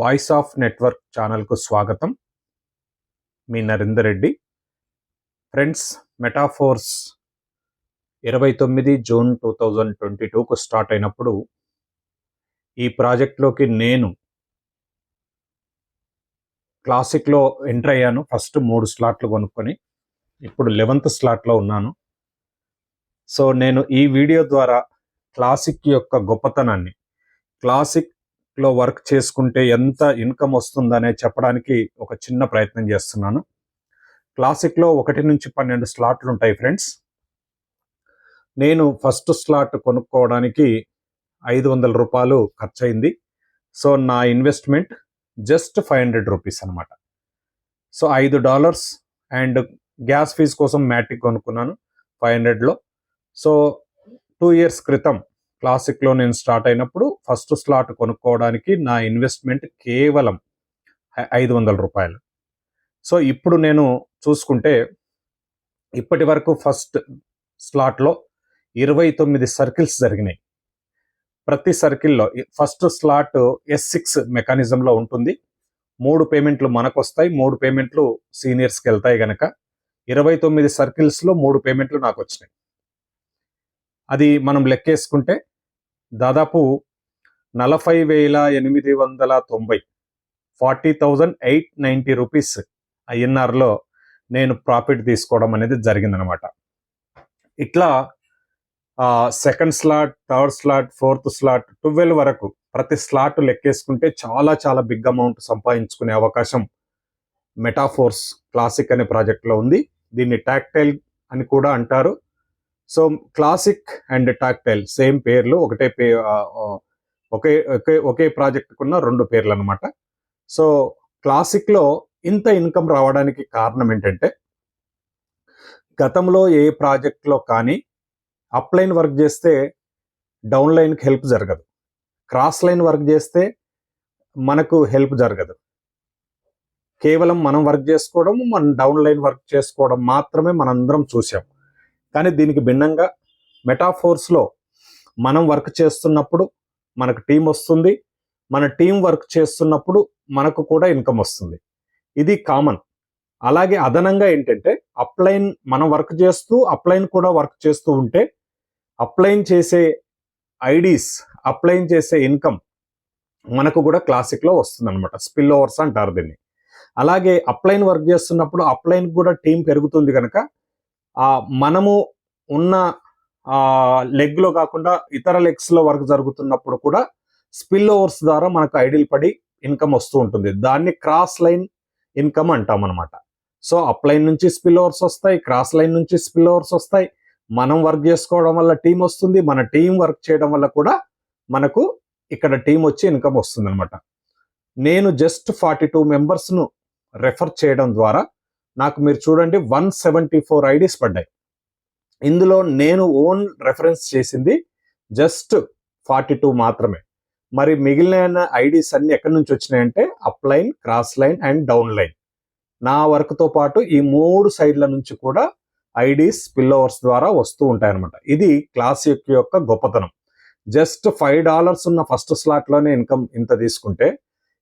Voice of network ఛానల్కు స్వాగతం. మీ నరేందర్ రెడ్డి. ఫ్రెండ్స్ మెటాఫోర్స్ ఇరవై తొమ్మిది జూన్ టూ థౌజండ్ ట్వంటీ టూకు స్టార్ట్ అయినప్పుడు ఈ ప్రాజెక్ట్లోకి నేను క్లాసిక్లో ఎంటర్ అయ్యాను. ఫస్ట్ మూడు స్లాట్లు కొనుక్కొని ఇప్పుడు లెవెంత్ స్లాట్లో ఉన్నాను. సో నేను ఈ వీడియో ద్వారా క్లాసిక్ యొక్క గొప్పతనాన్ని క్లాసిక్ లో వర్క్ చేసుకుంటే ఎంత ఇన్కమ్ వస్తుందనే చెప్పడానికి ఒక చిన్న ప్రయత్నం చేస్తున్నాను. క్లాసిక్లో ఒకటి నుంచి పన్నెండు స్లాట్లు ఉంటాయి ఫ్రెండ్స్. నేను ఫస్ట్ స్లాట్ కొనుక్కోవడానికి ఐదు వందల రూపాయలు ఖర్చయింది. సో నా investment just five hundred rupees అనమాట సో ఐదు డాలర్స్ అండ్ గ్యాస్ ఫీజ్ కోసం మ్యాటిక్ కొనుక్కున్నాను ఫైవ్ హండ్రెడ్లో. సో టూ ఇయర్స్ క్రితం క్లాసిక్లో నేను స్టార్ట్ అయినప్పుడు ఫస్ట్ స్లాట్ కొనుక్కోవడానికి నా ఇన్వెస్ట్మెంట్ కేవలం ఐ- ఐదు వందల రూపాయలు. సో ఇప్పుడు నేను చూసుకుంటే ఇప్పటి వరకు ఫస్ట్ స్లాట్లో ఇరవై తొమ్మిది సర్కిల్స్ జరిగినాయి. ప్రతి సర్కిల్లో ఫస్ట్ స్లాట్ ఎస్ సిక్స్ మెకానిజంలో ఉంటుంది. మూడు పేమెంట్లు మనకు వస్తాయి మూడు పేమెంట్లు సీనియర్స్కి వెళ్తాయి గనక ఇరవై తొమ్మిది సర్కిల్స్లో మూడు పేమెంట్లు నాకు వచ్చినాయి అది మనం లెక్కేసుకుంటే దాదాపు నలభై వేల ఎనిమిది వందల తొంభై forty thousand eight ninety rupees ఐఎన్ఆర్లో నేను ప్రాఫిట్ తీసుకోవడం అనేది జరిగిందనమాట ఇట్లా second slot third slot fourth slot twelve వరకు ప్రతి స్లాట్ లెక్కేసుకుంటే చాలా చాలా బిగ్ అమౌంట్ సంపాదించుకునే అవకాశం మెటాఫోర్స్ క్లాసిక్ అనే ప్రాజెక్ట్లో ఉంది. దీన్ని టాక్టైల్ అని కూడా అంటారు. So classic and tactile same పేర్లు ఒకటే పే ఒకే ఒకే ఒకే ప్రాజెక్టుకున్న ఉన్న రెండు పేర్లు అనమాట సో క్లాసిక్లో ఇంత ఇన్కమ్ రావడానికి కారణం ఏంటంటే గతంలో ఏ ప్రాజెక్ట్లో కానీ అప్ లైన్ వర్క్ చేస్తే డౌన్ లైన్కి హెల్ప్ జరగదు. క్రాస్ లైన్ వర్క్ చేస్తే మనకు హెల్ప్ జరగదు. కేవలం మనం వర్క్ చేసుకోవడం మనం డౌన్ లైన్ వర్క్ చేసుకోవడం మాత్రమే మనందరం చూసాం కానీ దీనికి భిన్నంగా మెటాఫోర్స్లో మనం వర్క్ చేస్తున్నప్పుడు మనకు టీం వస్తుంది. మన టీం వర్క్ చేస్తున్నప్పుడు మనకు కూడా ఇన్కమ్ వస్తుంది. ఇది కామన్. అలాగే అదనంగా ఏంటంటే అప్లైన్ మనం వర్క్ చేస్తూ అప్లైన్ కూడా వర్క్ చేస్తూ ఉంటే అప్లైన్ చేసే ఐడీస్ అప్లైన్ చేసే ఇన్కమ్ మనకు కూడా క్లాసిక్లో వస్తుంది అనమాట స్పిల్ ఓవర్స్ అంటారు దీన్ని. అలాగే అప్లైన్ వర్క్ చేస్తున్నప్పుడు అప్లైన్ కూడా టీం పెరుగుతుంది కనుక మనము ఉన్న లెగ్లో కాకుండా ఇతర లెగ్స్లో వర్క్ జరుగుతున్నప్పుడు కూడా స్పిల్ ఓవర్స్ ద్వారా మనకు ఐడిల్ పడి ఇన్కమ్ వస్తూ ఉంటుంది. దాన్ని క్రాస్ లైన్ ఇన్కమ్ అంటాం అనమాట సో అప్లైన్ నుంచి స్పిల్ ఓవర్స్ వస్తాయి క్రాస్ లైన్ నుంచి స్పిల్ ఓవర్స్ వస్తాయి. మనం వర్క్ చేసుకోవడం వల్ల టీం వస్తుంది మన టీం వర్క్ చేయడం వల్ల కూడా మనకు ఇక్కడ టీం వచ్చి ఇన్కమ్ వస్తుంది అనమాట నేను జస్ట్ ఫార్టీ టూ మెంబర్స్ను రెఫర్ చేయడం ద్వారా నాకు మీరు చూడండి వన్ సెవెంటీ ఫోర్ ఐడీస్ పడ్డాయి. ఇందులో నేను ఓన్ రెఫరెన్స్ చేసింది జస్ట్ ఫార్టీ టూ మాత్రమే. మరి మిగిలిన ఐడీస్ అన్ని ఎక్కడి నుంచి వచ్చినాయంటే up line cross line and down line నా వర్క్తో పాటు ఈ మూడు సైడ్ల నుంచి కూడా ఐడీస్ పిల్లోవర్స్ ద్వారా వస్తూ ఉంటాయన్నమాట. ఇది క్లాసిక్ యొక్క గొప్పతనం. జస్ట్ ఫైవ్ డాలర్స్ ఉన్న ఫస్ట్ స్లాట్లోనే ఇన్కమ్ ఇంత తీసుకుంటే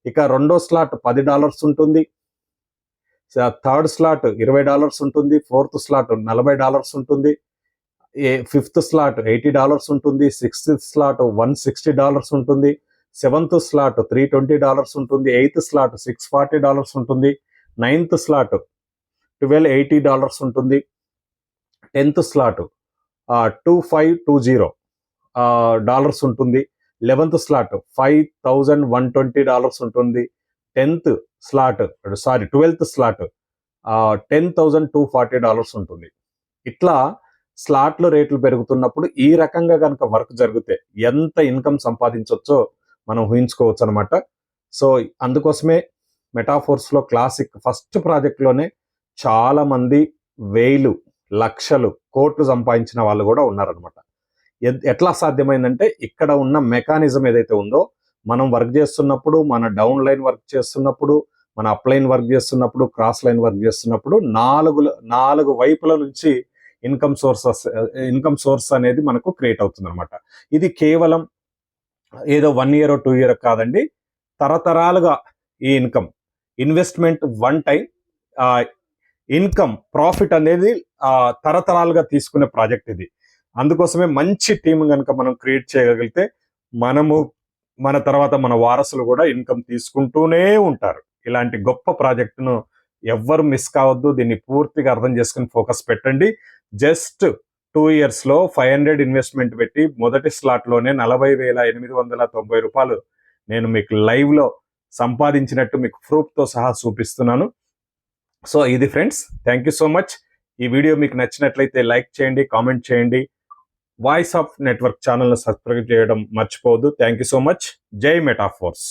ఇక రెండో స్లాట్ పది డాలర్స్ ఉంటుంది. థర్డ్ స్లాట్ ఇరవై డాలర్స్ ఉంటుంది ఫోర్త్ స్లాట్ నలభై డాలర్స్ ఉంటుంది ఏ ఫిఫ్త్ స్లాట్ ఎయిటీ డాలర్స్ ఉంటుంది sixth slot one sixty dollars ఉంటుంది seventh slot three twenty dollars ఉంటుంది eighth slot six forty dollars ఉంటుంది ninth slot twelve eighty dollars ఉంటుంది tenth slot two five two zero dollars ఉంటుంది eleventh slot five thousand one twenty dollars ఉంటుంది tenth slot sorry twelfth slot ten thousand two forty dollars ఉంటుంది. ఇట్లా స్లాట్లు రేట్లు పెరుగుతున్నప్పుడు ఈ రకంగా కనుక వర్క్ జరిగితే ఎంత ఇన్కమ్ సంపాదించవచ్చో మనం ఊహించుకోవచ్చు అనమాట సో అందుకోసమే మెటాఫోర్స్లో క్లాసిక్ ఫస్ట్ ప్రాజెక్ట్లోనే చాలామంది వేలు లక్షలు కోట్లు సంపాదించిన వాళ్ళు కూడా ఉన్నారనమాట ఎట్లా సాధ్యమైందంటే ఇక్కడ ఉన్న మెకానిజం ఏదైతే ఉందో మనం వర్క్ చేస్తున్నప్పుడు మన డౌన్ లైన్ వర్క్ చేస్తున్నప్పుడు మన అప్లైన్ వర్క్ చేస్తున్నప్పుడు క్రాస్ లైన్ వర్క్ చేస్తున్నప్పుడు నాలుగు నాలుగు వైపుల నుంచి ఇన్కమ్ సోర్సెస్ ఇన్కమ్ సోర్స్ అనేది మనకు క్రియేట్ అవుతుంది అనమాట ఇది కేవలం ఏదో వన్ ఇయర్ టూ ఇయర్ కాదండి. తరతరాలుగా ఈ income investment one time income profit అనేది తరతరాలుగా తీసుకునే ప్రాజెక్ట్ ఇది. అందుకోసమే మంచి టీం కనుక మనం క్రియేట్ చేయగలిగితే మనము మన తర్వాత మన వారసులు కూడా ఇన్కమ్ తీసుకుంటూనే ఉంటారు. ఇలాంటి గొప్ప ప్రాజెక్టును ఎవ్వరు మిస్ కావద్దు. దీన్ని పూర్తిగా అర్థం చేసుకుని ఫోకస్ పెట్టండి. జస్ట్ టూ ఇయర్స్లో ఫైవ్ హండ్రెడ్ ఇన్వెస్ట్మెంట్ పెట్టి మొదటి స్లాట్లోనే నలభై వేల ఎనిమిది వందల తొంభై రూపాయలు నేను మీకు లైవ్లో సంపాదించినట్టు మీకు ప్రూఫ్తో సహా చూపిస్తున్నాను. సో ఇది friends thank you so much. ఈ వీడియో మీకు నచ్చినట్లయితే లైక్ చేయండి కామెంట్ చేయండి. వాయిస్ ఆఫ్ నెట్వర్క్ ఛానల్ను సబ్స్క్రైబ్ చేయడం మర్చిపోవద్దు. థ్యాంక్ యూ సో మచ్ జై మెటాఫోర్స్